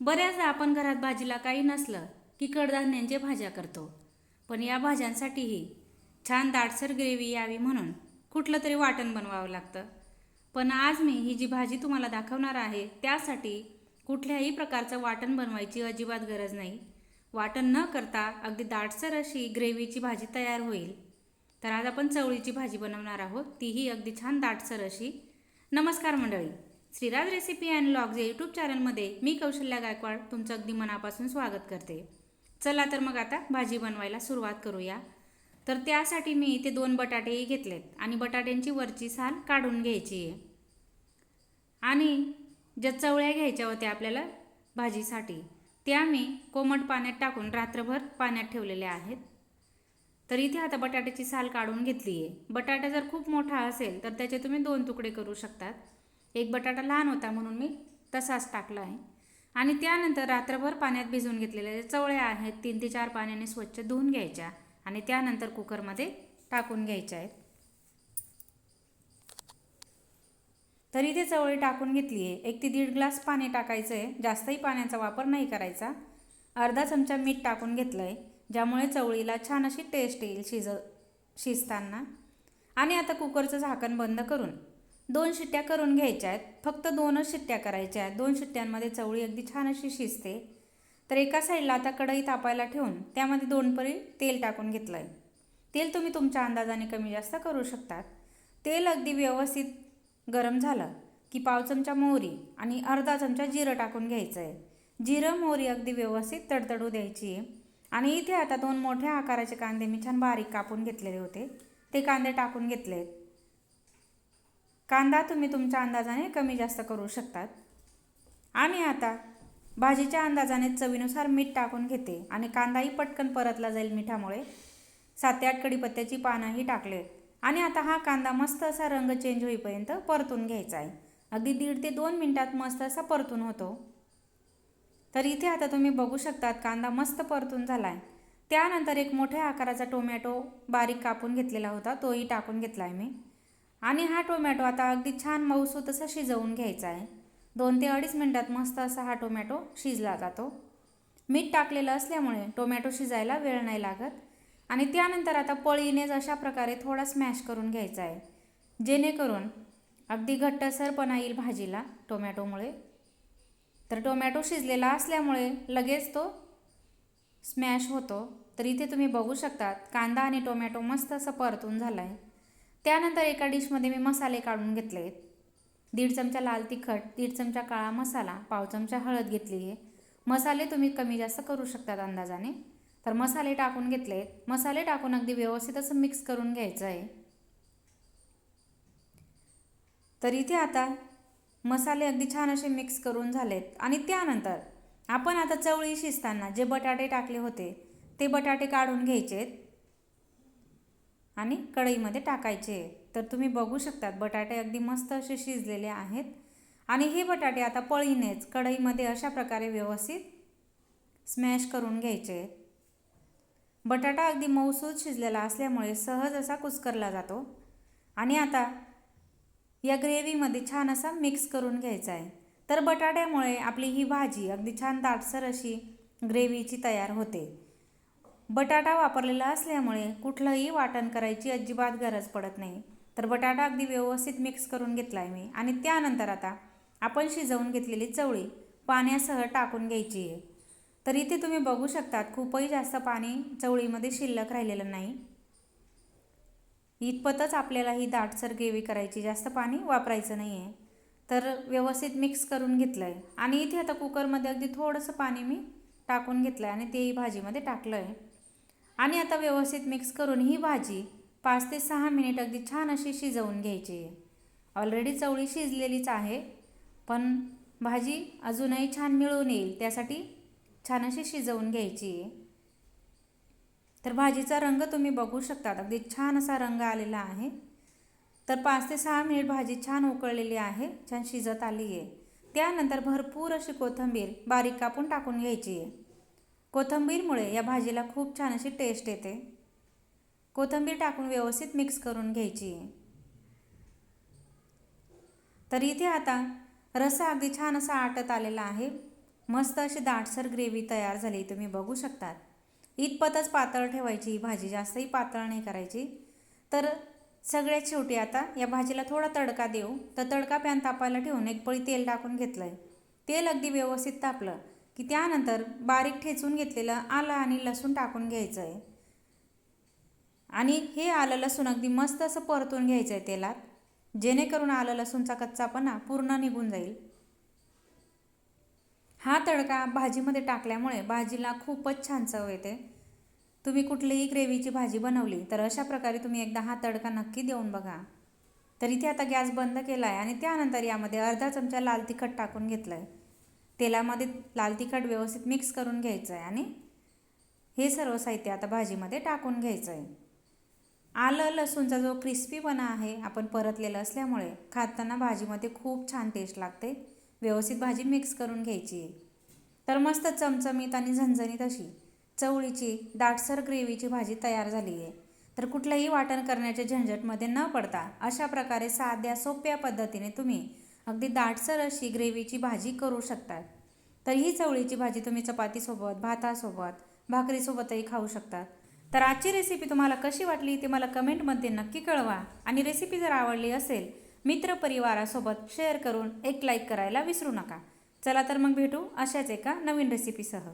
बऱ्याचदा आपण घरात भाजीला काही नसलं की कडधान्यांच्या भाज्या करतो. पण या भाज्यांसाठीही छान दाटसर ग्रेव्ही यावी म्हणून कुठलं तरी वाटण बनवावं लागतं. पण आज मी ही जी भाजी तुम्हाला दाखवणार आहे त्यासाठी कुठल्याही प्रकारचं वाटण बनवायची अजिबात गरज नाही. वाटण न करता अगदी दाटसर अशी ग्रेव्हीची भाजी तयार होईल. तर आज आपण चवळीची भाजी बनवणार आहोत तीही अगदी छान दाटसर अशी. नमस्कार मंडळी. श्रीराज रेसिपी अँड लॉग या यूट्यूब चॅनलमध्ये मी कौशल्या गायकवाड तुमचं अगदी मनापासून स्वागत करते. चला तर मग आता भाजी बनवायला सुरुवात करूया. तर त्यासाठी मी इथे दोन बटाटेही घेतलेत आणि बटाट्यांची वरची साल काढून घ्यायची आहे. आणि ज्या चवळ्या घ्यायच्या होत्या आपल्याला भाजीसाठी त्या मी कोमट पाण्यात टाकून रात्रभर पाण्यात ठेवलेल्या आहेत. तर इथे आता बटाट्याची साल काढून घेतली आहे बटाटा जर खूप मोठा असेल तर त्याचे तुम्ही दोन तुकडे करू शकतात. एक बटाटा लहान होता म्हणून मी तसाच टाकला आहे. आणि त्यानंतर रात्रभर पाण्यात भिजवून घेतलेल्या ज्या चवळ्या आहेत तीन ते चार पाण्याने स्वच्छ धुवून घ्यायच्या आणि त्यानंतर कुकरमध्ये टाकून घ्यायच्या आहेत. तरी ते चवळी टाकून घेतली आहे. एक ते दीड ग्लास पाणी टाकायचं आहे. जास्तही पाण्याचा वापर नाही करायचा. अर्धा चमचा मीठ टाकून घेतलं आहे ज्यामुळे चवळीला छान अशी टेस्ट येईल शिज शिजताना. आणि आता कुकरचं झाकण बंद करून दोन शिट्ट्या करून घ्यायच्या आहेत. फक्त दोनच शिट्ट्या करायच्या आहेत. दोन शिट्ट्यांमध्ये चवळी अगदी छान अशी शिजते. तर एका साईडला आता कढई तापायला ठेवून त्यामध्ये दोन परी तेल टाकून घेतलं आहे तेल तुम्ही तुमच्या अंदाजाने कमी जास्त करू शकतात. तेल अगदी व्यवस्थित गरम झालं की पाव चमचा मोहरी आणि अर्धा चमचा जिरं टाकून घ्यायचं आहे जिरं मोहरी अगदी व्यवस्थित तडतडू द्यायची. आहे आणि इथे आता दोन मोठ्या आकाराचे कांदे मी छान बारीक कापून घेतलेले होते. ते कांदे टाकून घेतले आहेत कांदा तुम्ही तुमच्या अंदाजाने कमी जास्त करू शकतात. आणि आता भाजीच्या अंदाजाने चवीनुसार मीठ टाकून घेते आणि कांदाही पटकन परतला जाईल मिठामुळे. सात ते आठ कडीपत्त्याची पानंही टाकले आणि आता हा कांदा मस्त असा रंग चेंज होईपर्यंत परतून घ्यायचा आहे. अगदी दीड ते दोन मिनटात मस्त असा परतून होतो. तर इथे आता तुम्ही बघू शकतात कांदा मस्त परतून झाला आहे त्यानंतर एक मोठ्या आकाराचा टोमॅटो बारीक कापून घेतलेला होता तोही टाकून घेतला आहे मी. आणि हा टोमॅटो आता अगदी छान मऊसू तसा शिजवून घ्यायचा आहे. दोन ते अडीच मिनटात मस्त असा हा टोमॅटो शिजला जातो. मीठ टाकलेलं असल्यामुळे टोमॅटो शिजायला वेळ नाही लागत. आणि त्यानंतर आता पळीनेच अशा प्रकारे थोडा स्मॅश करून घ्यायचा आहे. जेणेकरून अगदी घट्टसरपणा येईल भाजीला टोमॅटोमुळे. तर टोमॅटो शिजलेला असल्यामुळे लगेच तो स्मॅश होतो. तर इथे तुम्ही बघू शकतात कांदा आणि टोमॅटो मस्त असं परतून झाला आहे त्यानंतर एका डिशमध्ये मी मसाले काढून घेतले. आहेत दीड चमचा लाल तिखट दीड चमचा काळा मसाला पाव चमचा हळद घेतली. आहे मसाले तुम्ही कमी जास्त करू शकतात अंदाजाने. तर मसाले टाकून घेतले. आहेत मसाले टाकून अगदी व्यवस्थित असं मिक्स करून घ्यायचं आहे तर इथे आता मसाले अगदी छान असे मिक्स करून झालेत. आणि त्यानंतर आपण आता चवळी शिजताना जे बटाटे टाकले होते ते बटाटे काढून घ्यायचेत. आणि कढईमध्ये टाकायचे. तर तुम्ही बघू शकतात बटाटे अगदी मस्त असे शिजलेले आहेत. आणि हे बटाटे आता पळीनेच कढईमध्ये अशा प्रकारे व्यवस्थित स्मॅश करून घ्यायचे. बटाटा अगदी मऊसूद शिजलेला असल्यामुळे सहज असा कुस्करला जातो. आणि आता या ग्रेव्हीमध्ये छान असा मिक्स करून घ्यायचा आहे. तर बटाट्यामुळे आपली ही भाजी अगदी छान दाटसर अशी ग्रेव्हीची तयार होते. बटाटा वापरलेला असल्यामुळे कुठलंही वाटण करायची अजिबात गरज पडत नाही. तर बटाटा अगदी व्यवस्थित मिक्स करून घेतला आहे मी. आणि त्यानंतर आता आपण शिजवून घेतलेली चवळी पाण्यासह टाकून घ्यायची आहे. तर इथे तुम्ही बघू शकतात खूपही जास्त पाणी चवळीमध्ये शिल्लक राहिलेलं नाही. इतपतच आपल्याला ही दाटसर ग्रेव्ही करायची जास्त पाणी वापरायचं नाही आहे तर व्यवस्थित मिक्स करून घेतलं आहे आणि इथे आता कुकरमध्ये अगदी थोडंसं पाणी मी टाकून घेतलं आहे आणि तेही भाजीमध्ये टाकलं आहे आणि आता व्यवस्थित मिक्स करून ही भाजी पाच ते सहा मिनिट अगदी छान अशी शिजवून घ्यायची आहे. ऑलरेडी चवळी शिजलेलीच आहे पण भाजी अजूनही छान मिळून येईल त्यासाठी छान अशी शिजवून घ्यायची आहे. तर भाजीचा रंग तुम्ही बघू शकतात अगदी छान असा रंग आलेला आहे. तर पाच ते सहा मिनिट भाजी छान उकळलेली आहे छान शिजत आली आहे. त्यानंतर भरपूर अशी कोथिंबीर बारीक कापून टाकून घ्यायची आहे. कोथिंबीरमुळे या भाजीला खूप छान अशी टेस्ट येते. कोथिंबीर टाकून व्यवस्थित मिक्स करून घ्यायची. आहे तर इथे आता रस्सा अगदी छान असा आटत आलेला आहे. मस्त अशी दाटसर ग्रेव्ही तयार झाली तुम्ही बघू शकतात. इतपतच पातळ ठेवायची ही भाजी जास्तही पातळ नाही करायची. तर सगळ्यात शेवटी आता या भाजीला थोडा तडका देऊ. तर तडका पॅन तापायला ठेवून एक पळी तेल टाकून घेतलं आहे तेल अगदी व्यवस्थित तापलं. की त्यानंतर बारीक ठेचून घेतलेलं आलं आणि लसूण टाकून घ्यायचं आहे आणि हे आलं लसूण अगदी मस्त असं परतून घ्यायचं आहे तेलात. जेणेकरून आलं लसूणचा कच्चापणा पूर्ण निघून जाईल. हा तडका भाजीमध्ये टाकल्यामुळे भाजीला खूपच छान चव येते. तुम्ही कुठलीही ग्रेव्हीची भाजी बनवली तर अशा प्रकारे तुम्ही एकदा हा तडका नक्की देऊन बघा. तर इथे आता गॅस बंद केला आहे आणि त्यानंतर यामध्ये अर्धा चमचा लाल तिखट टाकून घेतलं आहे तेलामध्ये लाल तिखट व्यवस्थित मिक्स करून घ्यायचं आहे आणि हे सर्व साहित्य आता भाजीमध्ये टाकून घ्यायचं आहे आलं लसूणचा जो क्रिस्पीपणा आहे आपण परतलेलं असल्यामुळे खाताना भाजीमध्ये खूप छान टेस्ट लागते. व्यवस्थित भाजी मिक्स करून घ्यायची आहे. तर मस्त चमचमीत आणि झणझणीत अशी चवळीची दाटसर ग्रेव्हीची भाजी तयार झाली आहे. तर कुठलंही वाटण करण्याच्या झंझटमध्ये न पडता अशा प्रकारे साध्या सोप्या पद्धतीने तुम्ही अगदी दाटसर अशी ग्रेव्हीची भाजी करू शकतात. तर ही चवळीची भाजी तुम्ही चपातीसोबत भातासोबत भाकरीसोबतही खाऊ शकतात. तर आजची रेसिपी तुम्हाला कशी वाटली ते मला कमेंटमध्ये नक्की कळवा. आणि रेसिपी जर आवडली असेल मित्रपरिवारासोबत शेअर करून एक लाईक करायला विसरू नका. चला तर मग भेटू अशाच एका नवीन रेसिपीसह